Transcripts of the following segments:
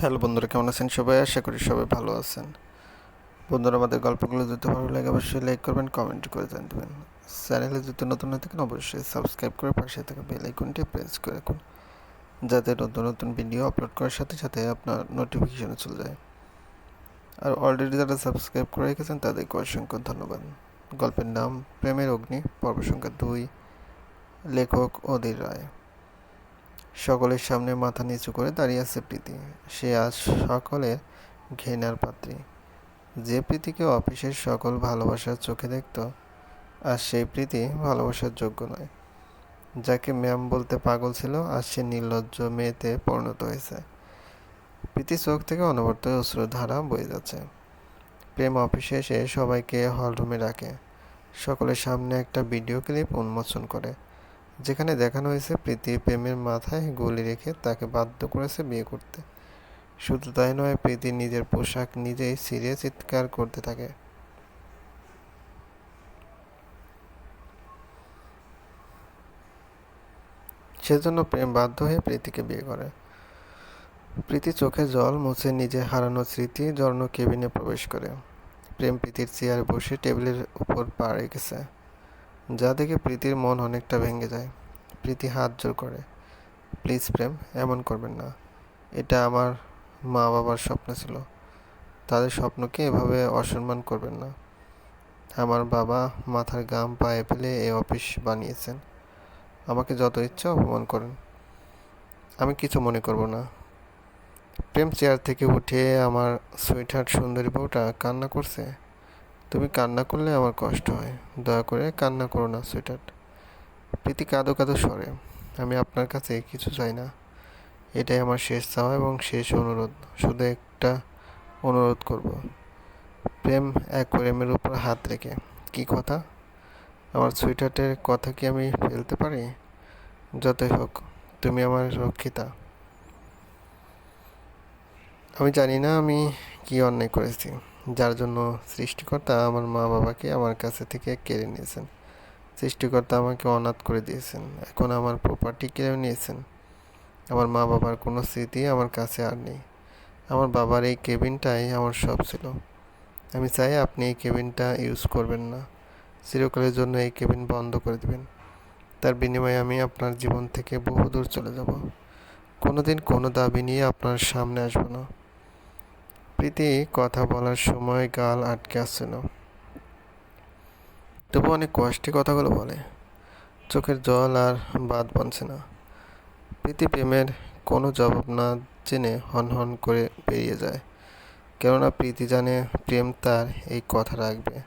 Hello বন্ধুরা, কেমন আছেন সবাই? আশা করি সবাই ভালো আছেন। বন্ধুরা, আমাদের গল্পগুলো যদি ভালো লাগে, অবশ্যই লাইক করবেন কমেন্ট করে জান দেবেন চ্যানেলে যদি নতুন হয়ে থাকেন, অবশ্যই সাবস্ক্রাইব করে পাশে থাকা বেল আইকনটি প্রেস করে রাখুন, যাতে নতুন নতুন ভিডিও আপলোড করার সাথে সাথে আপনার নোটিফিকেশনে চলে যায়। আর অলরেডি যারা সাবস্ক্রাইব করে রেখেছেন তাদেরকে অসংখ্য ধন্যবাদ। গল্পের নাম, প্রেমের অগ্নি পর্ব সংখ্যা দুই, লেখক অধীর রায়। সকলের সামনে মাথা নিচু করে দাঁড়িয়ে আছে প্রীতি। সে আজ সকলের ঘেনার পাত্রী। যে প্রীতিকে অফিসের সকল ভালোবাসার চোখে দেখত, আর সেই প্রীতি ভালোবাসার যোগ্য নয়। যাকে ম্যাম বলতে পাগল ছিল, আর সে নির্লজ্জ মেয়েতে পরিণত হয়েছে। প্রীতি চোখ থেকে অনবরত অশ্রুধারা বয়ে যাচ্ছে। প্রেম অফিসে এসে সবাইকে হলরুমে রাখে সকলের সামনে একটা ভিডিও ক্লিপ উন্মোচন করে। যেখানে দেখানো হয়েছে প্রীতি প্রেমের মাথায় গুলি রেখে তাকে বাধ্য করেছে বিয়ে করতে। শুধু তাই নয়, প্রীতি নিজের পোশাক নিজেই ছিঁড়ে চিৎকার করতে থাকে। সেজন্য প্রেম বাধ্য হয়ে প্রীতিকে বিয়ে করে। প্রীতি চোখে জল মুছে নিজে হারানো স্মৃতি জর্ণ কেবিনে প্রবেশ করে। প্রেম প্রীতির চেয়ারে বসে টেবিলের উপর পা রেখেছে। যা দেখে প্রীতির মন অনেকটা ভেঙে যায়। প্রীতি হাত জোর করে, প্লিজ প্রেম, এমন করবেন না। এটা আমার মা বাবার স্বপ্ন ছিল। তাদের স্বপ্নকে এভাবে অসম্মান করবেন না। আমার বাবা মাথার গাম পায়ে ফেলে এই অফিস বানিয়েছেন। আমাকে যত ইচ্ছা অপমান করেন। আমি কিছু মনে করব না। প্রেম চেয়ার থেকে উঠে আমার সুইটহার্ট সুন্দরী বউটা কান্না করছে। তুমি কান্না করলে আমার কষ্ট হয়। দয়া করে কান্না করো না সুইটহার্ট প্রীতি কাঁদো কাঁদো সরে আমি আপনার কাছে কিছু চাই না। এটাই আমার শেষ চাওয়া এবং শেষ অনুরোধ, শুধু একটা অনুরোধ করব। প্রেম এক প্রেমের উপর হাত রেখে। কি কথা? আমার সুইটার্টের কথা কি আমি ফেলতে পারি? যতই হোক, তুমি আমার রক্ষিতা। আমি জানি না আমি কি অন্যায় করেছি। যার জন্য সৃষ্টিকর্তা আমার মা বাবাকে আমার কাছে থেকে কেড়ে নিয়েছেন। সৃষ্টিকর্তা আমাকে অনাথ করে দিয়েছেন। এখন আমার প্রপার্টি কেড়ে নিয়েছেন। আমার মা বাবার কোনো স্মৃতি আমার কাছে আর নেই। আমার বাবার এই কেবিনটাই আমার সব ছিল। আমি চাই আপনি এই কেবিনটা ইউজ করবেন না। চিরকালের জন্য এই কেবিন বন্ধ করে দেবেন। তার বিনিময়ে আমি আপনার জীবন থেকে বহুদূর চলে যাব। কোনোদিন কোনো দাবি নিয়ে আপনার সামনে আসব না। প্রীতি কথা বলার সময় গাল আটকে আসছে না তবু অনেক কষ্টে কথাগুলো বলে। চোখের জল আর বাদ বানছে না। প্রীতি প্রেমের কোনো জবাব না জেনে হন হন করে বেরিয়ে যায়। কেননা প্রীতি জানে প্রেম তার এই কথা রাখবে।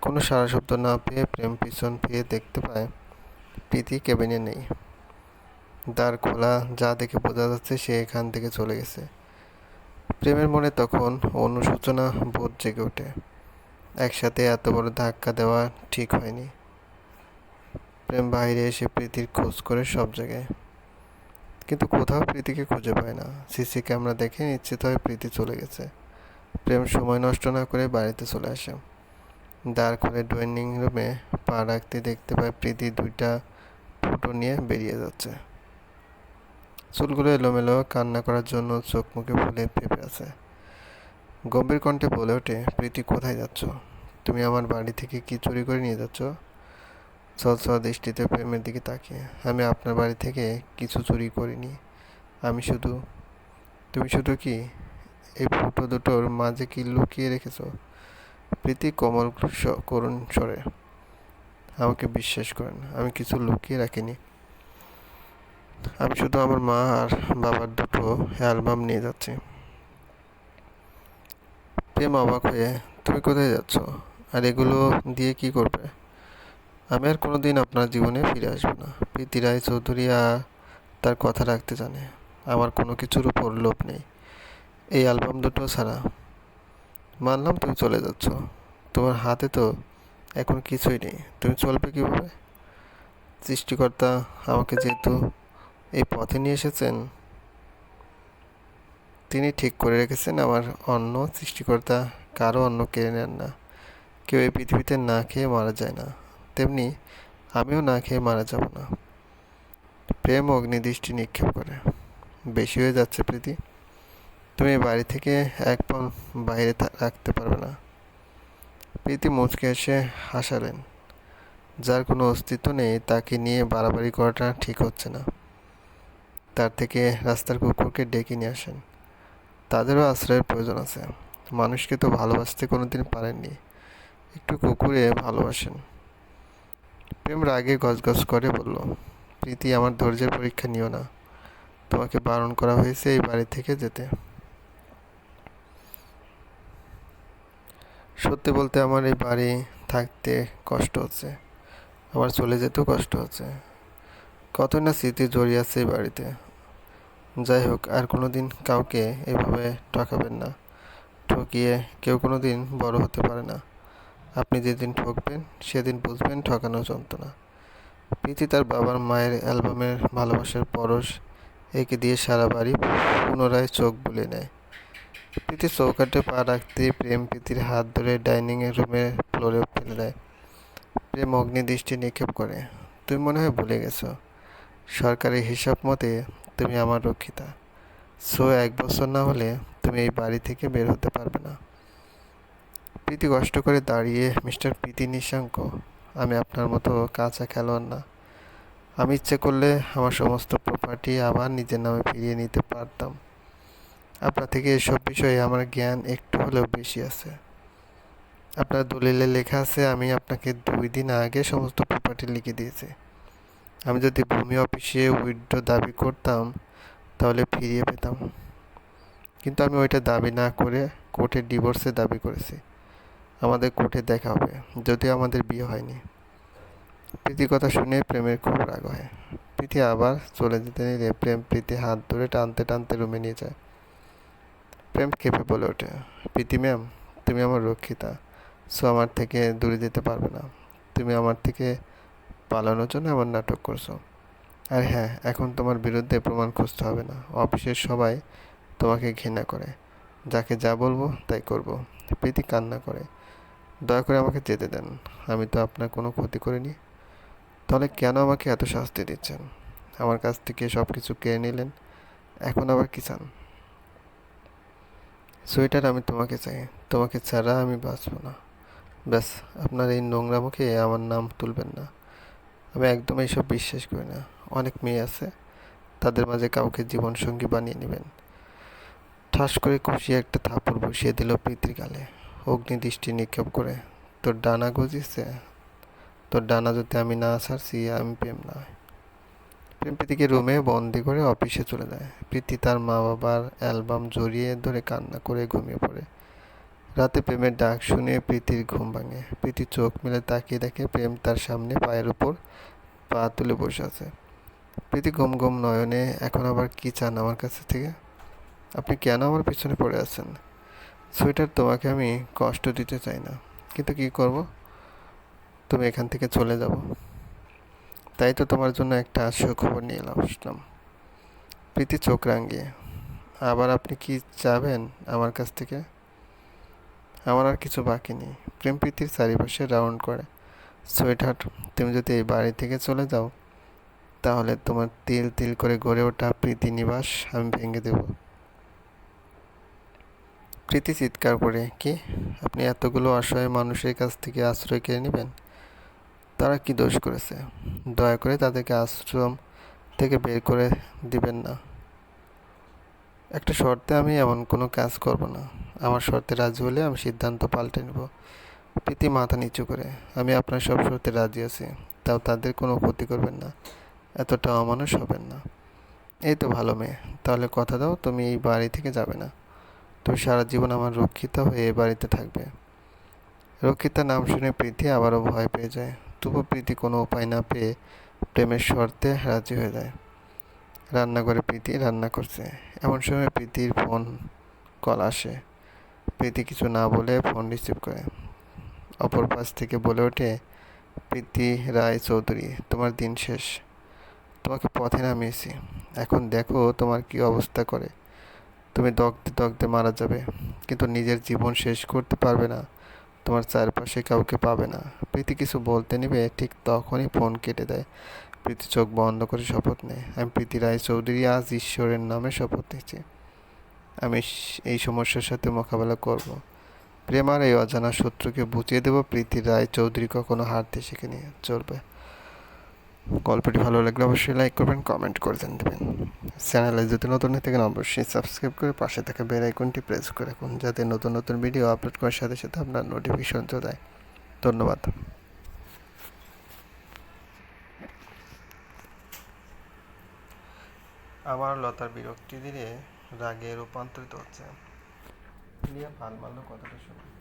কোনো সারা শব্দ না পেয়ে প্রেম পিছন ফিরে দেখতে পায় প্রীতি কেবিনে নেই। দ্বার খোলা, যা দেখে বোঝা যাচ্ছে সে এখান থেকে চলে গেছে। প্রেমের মনে তখন অনুশোচনা বোধ জেগে ওঠে। একসাথে এত বড় ধাক্কা দেওয়া ঠিক হয়নি। প্রেম বাইরে এসে প্রীতির খোঁজ করে সব জায়গায়। কিন্তু কোথাও প্রীতিকে খুঁজে পায় না। সিসি ক্যামেরা দেখে নিশ্চিত হয় প্রীতি চলে গেছে। প্রেম সময় নষ্ট না করে বাড়িতে চলে আসে। দাঁড় করে ড্রয়িং রুমে পা রাখতে দেখতে পায় প্রীতি দুইটা ফটো নিয়ে বেরিয়ে যাচ্ছে। চুলগুলো এলোমেলো কান্না করার জন্য চোখ মুখে ফুলে পেঁপে আছে। গম্ভীর কণ্ঠে বলে ওঠে, প্রীতি, কোথায় যাচ্ছ? তুমি আমার বাড়ি থেকে কি চুরি করে নিয়ে যাচ্ছ? ছলছল দৃষ্টিতে প্রেমের দিকে তাকিয়ে। আমি আপনার বাড়ি থেকে কিছু চুরি করিনি। আমি শুধু তুমি শুধু কি এই ফুটো দুটোর মাঝে কি লুকিয়ে রেখেছ? প্রীতি, কোমল করুণ স্বরে। আমাকে বিশ্বাস করেন, আমি কিছু লুকিয়ে রাখিনি। আমি শুধু আমার মা আর বাবার দুটো অ্যালবাম নিয়ে যাচ্ছি। প্রেম অবাক হয়ে, তুমি কোথায় যাচ্ছ? আর এগুলো দিয়ে কি করবে? আমি আর কোনো দিন আপনার জীবনে ফিরে আসব না। প্রীতি রায় চৌধুরী আর তার কথা রাখতে জানে। আমার কোনো কিছুর উপর লোভ নেই। এই অ্যালবাম দুটো ছাড়া। মানলাম তুমি চলে যাচ্ছ। তোমার হাতে তো এখন কিছুই নেই। তুমি চলবে কীভাবে? সৃষ্টিকর্তা আমাকে যেহেতু এই পথে নিয়ে এসেছেন? তিনি ঠিক করে রেখেছেন আমার অন্য সৃষ্টিকর্তা, কারও অন্য কেড়ে নেন না। কেউ এই পৃথিবীতে না খেয়ে মারা যায় না। তেমনি আমিও না খেয়ে মারা যাব না। প্রেম অগ্নিদৃষ্টি নিক্ষেপ করে। বেশি হয়ে যাচ্ছে প্রীতি। তুমি বাড়ি থেকে এক পা বাইরে রাখতে পারবে না। প্রীতি মুচকে এসে হাসালেন। যার কোনো অস্তিত্ব নেই, তাকে নিয়ে বাড়াবাড়ি করাটা ঠিক হচ্ছে না। তার থেকে রাস্তার কুকুরকে ডেকে নিয়ে আসেন। তাদেরও আশ্রয়ের প্রয়োজন আছে। মানুষকে তো ভালোবাসতে কোনোদিন পারেননি। একটু কুকুরে ভালোবাসেন। প্রেম রাগে গজগজ করে বলল, প্রীতি, আমার ধৈর্যের পরীক্ষা নিও না। তোমাকে বারণ করা হয়েছে এই বাড়ি থেকে যেতে। সত্যি বলতে আমার এই বাড়ি থাকতে কষ্ট হচ্ছে। আমার চলে যেতেও কষ্ট হচ্ছে। কত না স্মৃতি জড়িয়ে আছে এই বাড়িতে। যাই হোক, আর কোনো দিন কাউকে এভাবে ঠকাবেন না। ঠকিয়ে কেউ কোনো দিন বড় হতে পারে না। আপনি যেদিন ঠকবেন, সেদিন বুঝবেন ঠকানো যন্ত্রণা। প্রীতি তার বাবার মায়ের অ্যালবামের ভালোবাসার পরশ এঁকে দিয়ে সারা বাড়ি পুনরায় চোখ বুলে নেয়। প্রীতি চৌকাটে পা রাখতেই প্রেম প্রীতির হাত ধরে ডাইনিং রুমের ফ্লোরে ফেলে দেয়। প্রেম অগ্নি দৃষ্টি নিক্ষেপ করে তুমি মনে হয় ভুলে গেছো। সরকারি হিসাব মতে তুমি আমার রক্ষিতা। সো এক বছর না হলে তুমি এই বাড়ি থেকে বের হতে পারবে না। প্রীতি কষ্ট করে দাঁড়িয়ে মিস্টার প্রীতি নিশাঙ্ক, আমি আপনার মতো কাঁচা খেলোয়াড় না। আমি ইচ্ছে করলে আমার সমস্ত প্রপার্টি আবার নিজের নামে ফিরিয়ে নিতে পারতাম। আপনার থেকে এসব বিষয়ে আমার জ্ঞান একটু হলেও বেশি আছে। আপনার দলিলে লেখা আছে, আমি আপনাকে দুই দিন আগে সমস্ত প্রপার্টি লিখে দিয়েছি। আমি যদি ভূমি অফিসে উইথড্র দাবি করতাম, তাহলে ফিরিয়ে পেতাম। কিন্তু আমি ওইটা দাবি না করে কোর্টে ডিভোর্সের দাবি করেছি। আমাদের কোর্টে দেখা হবে, যদিও আমাদের বিয়ে হয়নি। প্রীতি কথা শুনে প্রেমের খুব রাগ হয়। প্রীতি আবার চলে যেতে নিলে প্রেম প্রীতি হাত ধরে টানতে টানতে রুমে নিয়ে যায়। প্রেম কেঁপে বলে ওঠে, প্রীতি ম্যাম, তুমি আমার রক্ষিতা, সো আমার থেকে দূরে যেতে পারবে না। তুমি আমার থেকে পালানোর জন্য এমন নাটক করছ। আর হ্যাঁ এখন তোমার বিরুদ্ধে প্রমাণ খুঁজতে হবে না। অফিসের সবাই তোমাকে ঘৃণা করে। যাকে যা বলব তাই করব। প্রীতি কান্না করে। দয়া করে আমাকে যেতে দেন। আমি তো আপনার কোনো ক্ষতি করিনি। তাহলে কেন আমাকে এত শাস্তি দিচ্ছেন? আমার কাছ থেকে সব কিছু কেড়ে নিলেন। এখন আবার কি চান? সোয়েটার আমি তোমাকে চাই। তোমাকে ছাড়া আমি বাঁচবো না। ব্যাস, আপনার এই নোংরা মুখে আমার নাম তুলবেন না। আমি একদম এইসব বিশ্বাস করি না। অনেক মেয়ে আছে, তাদের মাঝে কাউকে জীবনসঙ্গী বানিয়ে নেবেন। ঠাস করে খুশি একটা থাপড় বসিয়ে দিল প্রীতির গালে। অগ্নিদৃষ্টি নিক্ষেপ করে, তোর ডানা গজিছে তোর ডানা যদি আমি না ছাড়ছি আমি প্রেম না। প্রেম প্রীতিকে রুমে বন্দি করে অফিসে চলে যায়। প্রীতি তার মা বাবার অ্যালবাম জড়িয়ে ধরে কান্না করে ঘুমিয়ে পড়ে। রাতে প্রেমের ডাক শুনে প্রীতির ঘুম ভাঙে। প্রীতি চোখ মেলে তাকিয়ে দেখে প্রেম তার সামনে পায়ের উপর পা তুলে বসে আছে। প্রীতি গম গম নয়নে, এখন আবার কি চান আমার কাছে থেকে? আপনি কেন আমার পিছনে পড়ে আছেন? সোয়েটার তোমাকে আমি কষ্ট দিতে চাই না। কিন্তু কি করব? তুমি এখান থেকে চলে যাব। তাই তো তোমার জন্য একটা সুখবর নিয়ে এলাম, আসলাম। প্রীতি চোখ রাঙিয়ে, আবার আপনি কি চাবেন আমার কাছ থেকে? আমার আর কিছু বাকি নেই। প্রেম প্রীতির চারিপাশে রাউন্ড করে। সুইটহার্ট, তুমি যদি এই বাড়ি থেকে চলে যাও, তাহলে তোমার তিল তিল করে গড়ে ওঠা প্রীতি নিবাস আমি ভেঙে দেব। প্রীতি চিৎকার করে, কি? আপনি এতগুলো অসহায় মানুষের কাছ থেকে আশ্রয় কেড়ে নেবেন? তারা কি দোষ করেছে? দয়া করে তাদেরকে আশ্রম থেকে বের করে দিবেন না। একটা শর্তে আমি এমন কোনো কাজ করব না। আমার শর্তে রাজি হলে আমি সিদ্ধান্ত পাল্টে নেব। প্রীতি মাথা নিচু করে, আমি আপনার সব শর্তে রাজি আছি। তাও তাদের কোনো ক্ষতি করবেন না। এতটা অমানুষ হবেন না। এই তো ভালো মেয়ে। তাহলে কথা দাও, তুমি এই বাড়ি থেকে যাবে না। তুমি সারা জীবন আমার রক্ষিতা হয়ে এই বাড়িতে থাকবে। রক্ষিতা নাম শুনে প্রীতি আবারও ভয় পেয়ে যায়। তবু প্রীতি কোনো উপায় না পেয়ে প্রেমের শর্তে রাজি হয়ে যায়। রান্নাঘরে প্রীতি রান্না করছে। এমন সময় প্রীতির ফোন কল আসে। প্রীতি কিছু না বলে ফোন রিসিভ করে। অপর পাশ থেকে বলে ওঠে, প্রীতি রায় চৌধুরী, তোমার দিন শেষ। তোমাকে পথে নামিয়েছি। এখন দেখো তোমার কি অবস্থা করে। তুমি দগ্ধে দগ্ধে মারা যাবে, কিন্তু নিজের জীবন শেষ করতে পারবে না। তোমার চারপাশে কাউকে পাবে না। প্রীতি কিছু বলতে নিবে, ঠিক তখনই ফোন কেটে দেয়। প্রীতি চোখ বন্ধ করে শপথ নেয়। আমি প্রীতি রায় চৌধুরী, আজ ঈশ্বরের নামে শপথ নিচ্ছি। আমি এই সমস্যার সাথে মোকাবেলা করব। প্রেমার এই অজানা শত্রুকে বুঝিয়ে দেব, প্রীতি রায় চৌধুরী কখনো হারতে নিয়ে চলবে। গল্পটি ভালো লাগলে অবশ্যই লাইক করবেন কমেন্ট করে দেবেন। চ্যানেলে যদি নতুন হয়ে থাকেন, অবশ্যই সাবস্ক্রাইব করে পাশে থাকা বেল আইকনটি প্রেস করে রাখুন, যাতে নতুন নতুন ভিডিও আপলোড করার সাথে সাথে আপনার নোটিফিকেশন চলে যায়। ধন্যবাদ। আবার লতার বিরক্তি ধীরে রাগে রূপান্তরিত হচ্ছে। নিয়ে ভালো মারল কথাটা শুনে।